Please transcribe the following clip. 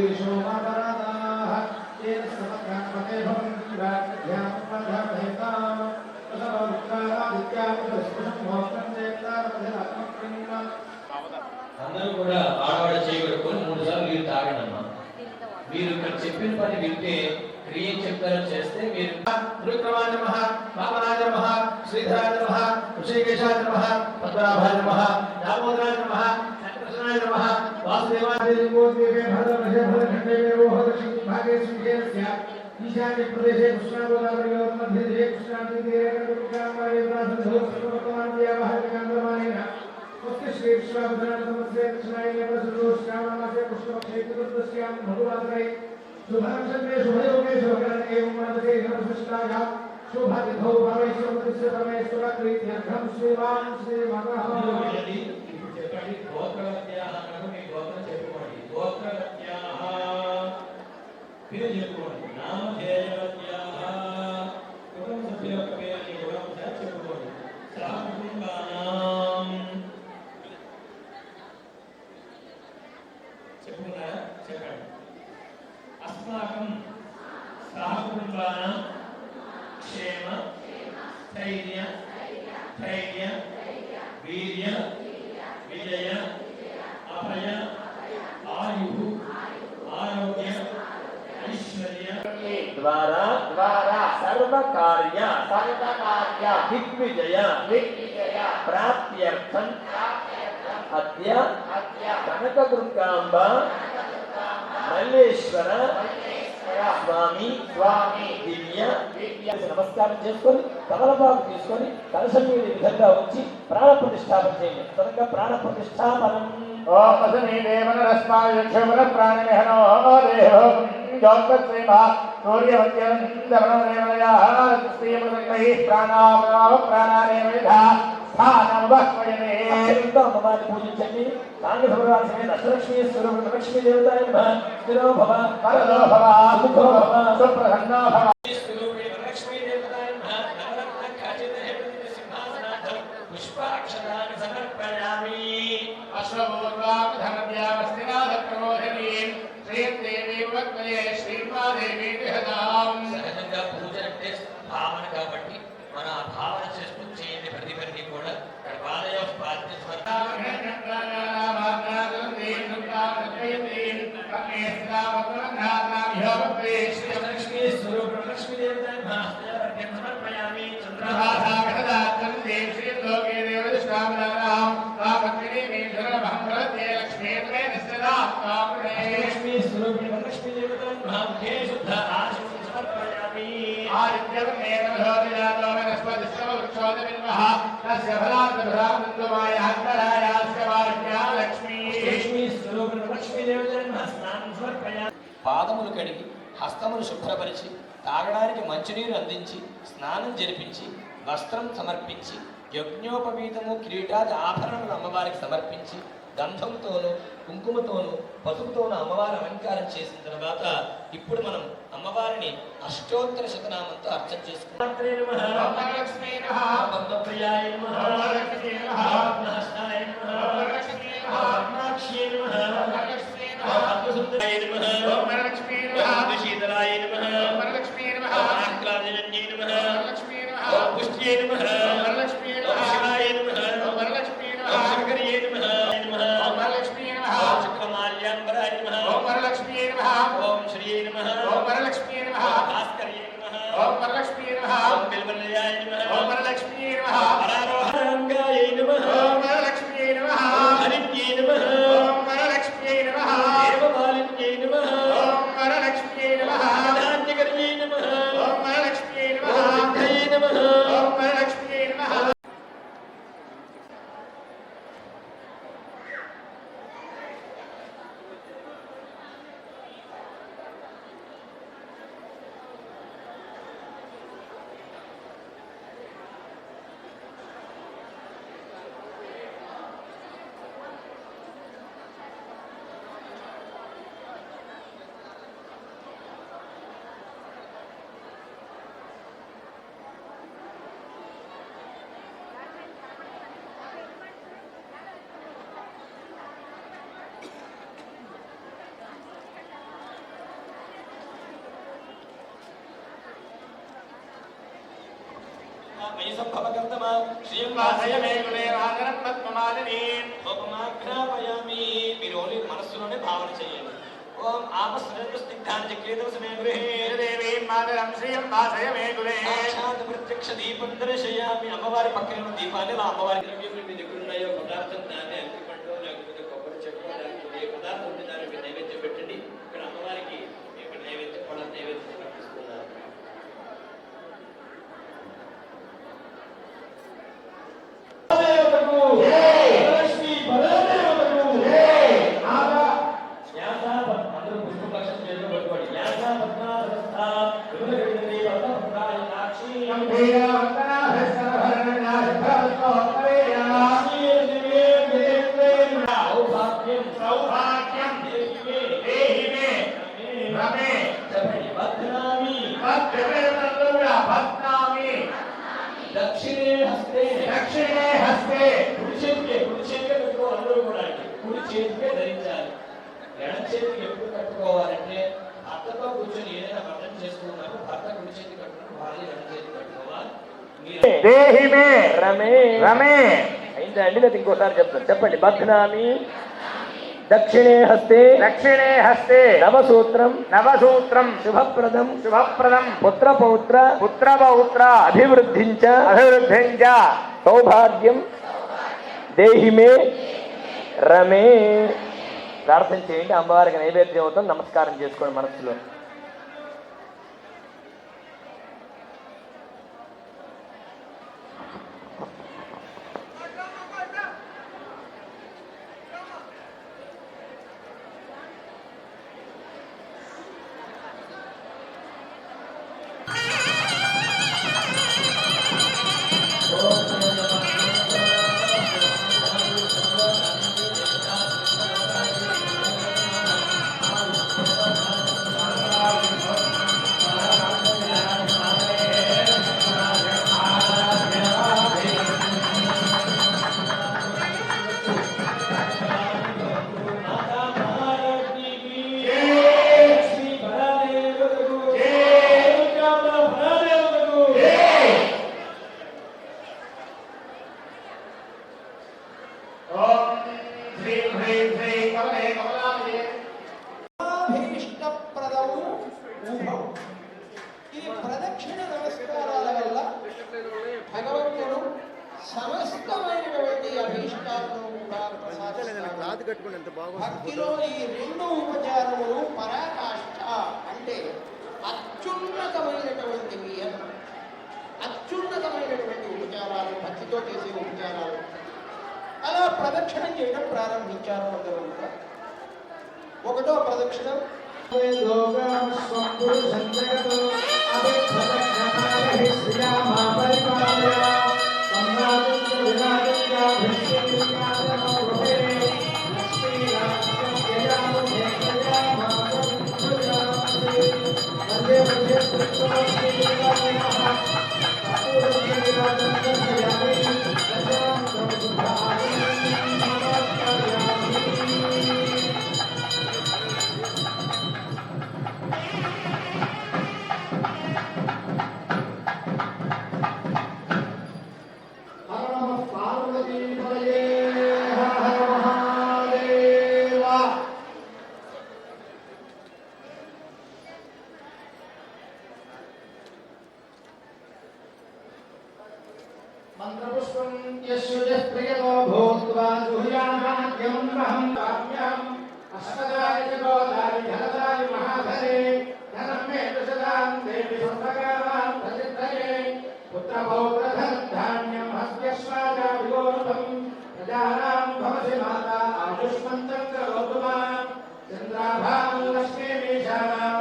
विशो मातरादाः येन समग्रात्मके भवन्ति राजध्यानप्रधानहेताम् అందరూ కూడా ఆడవాడ చేయబడుకొని మూడు సార్లు మీరు తాగనమ్మా మీరు ఇక్కడ చెప్పిన పని వింటే క్రియ చెప్తారో చేస్తే మీరు త్రివిక్రమా నమ వామనా నమ శ్రీధరా నమ ఋషికేశా నమ పద్మనాభ నమ ईशान्य प्रदेशे कृष्णा गोदावरी और मध्य देशे कृष्णा नदी तीरे कर्मकामारे प्रार्थना धोत्र वर्तमान दिया बाहर कांगमारे ना। उसके श्री विश्वाभद्र नमस्ते कृष्णाय नमः सुरोष कामना से कृष्ण क्षेत्र दृश्याम भगवान रे शुभाम चंद्र शुभयोगे शुभकरण एवं मनसे नमस्तागा शुभादिभौ भवेश्वर दृश्य समय सुरकृत्यर्थम श्रीवान श्री भगवान यदि चेतनी बहुत प्रवत्या हरणम పేరు చెప్పుకోండి నామధేయవత్యాహ కుటుంబ సభ్యుల యొక్క పేరుని కూడా ఒకసారి చెప్పుకోండి సహకుటుంబానాం చెప్పుకున్నారా చెప్పండి అస్మాకం సహకుటుంబానాం క్షేమ స్థైర్య ధైర్య వీర్య విజయ అభయ ఆయు ద్వారా ద్వారా సర్వకార్య సర్వకార్య దిగ్విజయ దిగ్విజయ ప్రాప్త్యర్థం. అద్య అద్య కనకదుర్గాంబ మల్లేశ్వర స్వామి స్వామి దివ్య నమస్కారం చేసుకొని తమలపాకు తీసుకొని కలశం మీద విధంగా ఉంచి ప్రాణ ప్రతిష్టాపన చేయండి. త్వరగా ప్రాణ ప్రతిష్టాపనం. ఓం వసనే దేవనరస్మాయ యక్షవర ప్రాణమిహనో దేవో యోగశ్రీమా సూర్యవత్యం దమనం దేవనయా శ్రీమదై ప్రాణామనామ ప్రాణానేమిధా స్థానం వహ్వయనే అత్యంత అమ్మవారిని పూజించండి కాంగ సమరాసమే దశలక్ష్మీ స్వరూప లక్ష్మీ దేవతాయ నమః లక్ష్మీ లక్ష్మీ శుద్ధ సమర్పయామి లక్ష్మీ లక్ష్మీ లక్ష్మీ స్నానం సమర్పయామి పాదములు కడిగి హస్తములు శుభ్రపరిచి తాగడానికి మంచినీరు అందించి స్నానం జరిపించి వస్త్రం సమర్పించి యజ్ఞోపవీతము కిరీటాది ఆభరణములు అమ్మవారికి సమర్పించి గంధంతోనూ కుంకుమతోనూ పసుపుతోనూ అమ్మవారి అలంకారం చేసిన తర్వాత ఇప్పుడు మనం అమ్మవారిని అష్టోత్తర శతనామంతో అర్చన చేసుకుంటాం ఓం శ్రీయై నమః. ఓం భాస్కర్యై నమః. ఓం బిల్వలయాయ నమః పరారోహాంగాయ నమః హరిణ్యై నమః దేవమాలిన్యై నమః ధాన్యకర్యై నమః ఓం సిద్ధయై నమః మయి మీరు ఓన్లీ మనస్సులోనే భావన చేయండి ఓం ఆపస్మృత స్నిగ్ధాన్ని కేతు మాతరం శ్రియం వాసయ మే సాక్షాత్ ప్రత్యక్ష దీపం దర్శయామి అమ్మవారి పక్కన దీపాన్ని నా అమ్మవారి ద్రవ్యం మీ దగ్గర ఉన్నాయో పదార్థం దాన్ని అగ్గిపండు లేకపోతే కొబ్బరి చెట్టు లేకపోతే ఏ పదార్థం ఉంటే దాన్ని మీరు నైవేద్యం పెట్టండి ఇక్కడ అమ్మవారికి ఇక్కడ నైవేద్యం కూడా నైవేద్యం సమర్పిస్తున్నారు లక్ష్మీ పరదేవతకు న్యాస పద్మ అందరూ పుష్పపక్షం చేతిలో పట్టుకోండి న్యాస పద్మాసనస్థ విమలగిరి పద్మపుత్రాయణాక్షి సౌభాగ్యం సౌభాగ్యం దేహిమే దేహి మే రమే చెప్పండి భద్రామి భద్రవేదంలో కూడా భద్నామి దక్షిణే హస్తే దక్షిణే హస్తే కుడి చేతికే కుడి చేతికే పెట్టుకోవాలి అందరూ కూడా అండి. కుడి చేతికే ధరించాలి చేతికి ఎప్పుడు కట్టుకోవాలంటే భర్తతో కూర్చొని ఏదైనా వ్రతం చేసుకున్నప్పుడు భర్త కుడి చేతి కట్టుకుని భార్య ఎడం చేతి కట్టుకోవాలి. మీరు దేహి మే రమే. రమే. అయిందా అండి లేదా ఇంకోసారి చెప్తాను. చెప్పండి. బధ్నామి దక్షిణే హస్తే. దక్షిణే హస్తే. నవసూత్రం. నవసూత్రం. శుభప్రదం. శుభప్రదం. పుత్ర పౌత్ర పుత్రపౌత్ర. అభివృద్ధించ. అభివృద్ధించ. సౌభాగ్యం. దేహిమే. రమే. ప్రార్థన చేయండి. అమ్మవారికి నైవేద్యం అవుతాం నమస్కారం చేసుకోండి మనసులో శ్రీం హ్రీం శ్రీం కమలే కమలాలయే అభీష్టప్రదము ఊహం ఈ ప్రదక్షిణ నమస్కారాల వల్ల భగవంతుడు సమస్తమైనటువంటి అభీష్టాలను కూడా ప్రసాదిస్తాడు భక్తిలో ఈ రెండు ఉపచారములు పరాకాష్ఠ అంటే అత్యున్నతమైనటువంటివి అని అత్యున్నతమైనటువంటి ఉపచారాలు భక్తితో చేసే ఉపచారాలు అలా ప్రదక్షిణం చేయడం ప్రారంభించారు అందరూ. కూడా ఒకటో ప్రదక్షిణం. మంత్రపుష్పం లక్ష్మీ